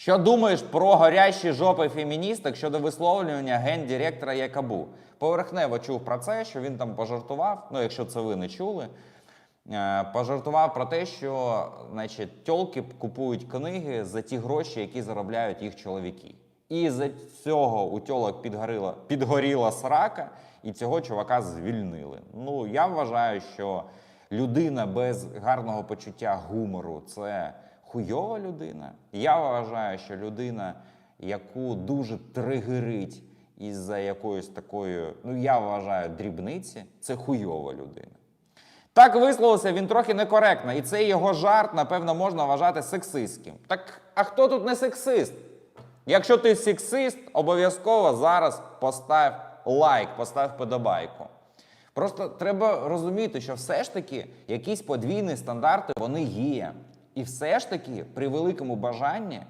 Що думаєш про горящі жопи феміністок щодо висловлювання гендиректора Якабу? Поверхнево чув про це, що він там пожартував. Ну, якщо це ви не чули, е, пожартував про те, що значить, тьолки купують книги за ті гроші, які заробляють їх чоловіки. І за цього у тьолок підгоріла, підгоріла срака, і цього чувака звільнили. Ну, я вважаю, що людина без гарного почуття гумору це хуйова людина. Я вважаю, що людина, яку дуже тригерить із-за якоїсь такої, ну я вважаю, дрібниці, це хуйова людина. Так висловився він трохи некоректно, і цей його жарт, напевно, можна вважати сексистським. Так а хто тут не сексист? Якщо ти сексист, обов'язково зараз постав лайк, постав подобайку. Просто треба розуміти, що все ж таки якісь подвійні стандарти вони є. І все ж таки, при великому бажанні,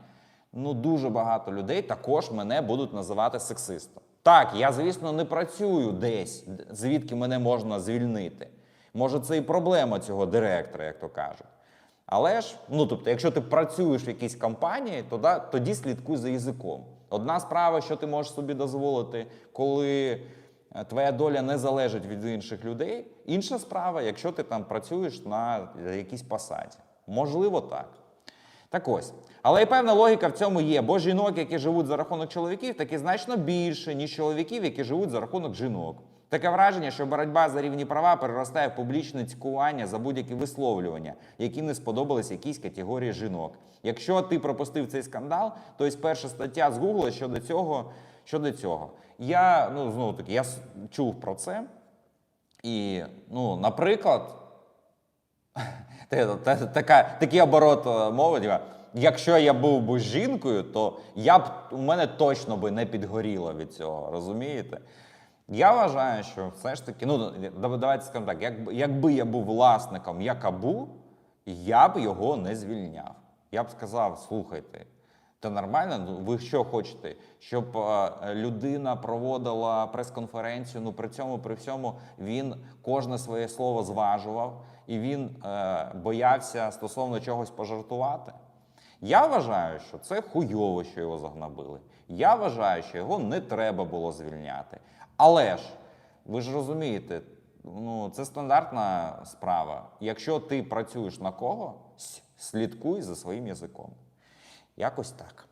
ну дуже багато людей також мене будуть називати сексистом. Так, я, звісно, не працюю десь, звідки мене можна звільнити. Може, це і проблема цього директора, як то кажуть. Але ж, ну тобто, якщо ти працюєш в якійсь компанії, то да, тоді слідкуй за язиком. Одна справа, що ти можеш собі дозволити, коли е, твоя доля не залежить від інших людей. Інша справа, якщо ти там працюєш на якійсь посаді. Можливо, так. Так ось. Але і певна логіка в цьому є, бо жінок, які живуть за рахунок чоловіків, таки значно більше, ніж чоловіків, які живуть за рахунок жінок. Таке враження, що боротьба за рівні права переростає в публічне цькування за будь-які висловлювання, які не сподобались якійсь категорії жінок. Якщо ти пропустив цей скандал, то ось перша стаття з Гугла щодо цього. Щодо цього. Я ну знову таки я чув про це. І, ну, наприклад, такий оборот е, мови. Якщо я був би жінкою, то я б у мене точно би не підгоріло від цього, розумієте? Я вважаю, що все ж таки, ну давайте скажемо так, якби, якби я був власником Якабу, я б його не звільняв. Я б сказав: слухайте, та нормально, ну ви що хочете, щоб е, людина проводила прес-конференцію. Ну при цьому, при всьому, він кожне своє слово зважував і він е, боявся стосовно чогось пожартувати. Я вважаю, що це хуйово, що його загнобили. Я вважаю, що його не треба було звільняти. Але ж ви ж розумієте, ну це стандартна справа. Якщо ти працюєш на когось, слідкуй за своїм язиком. Якось так.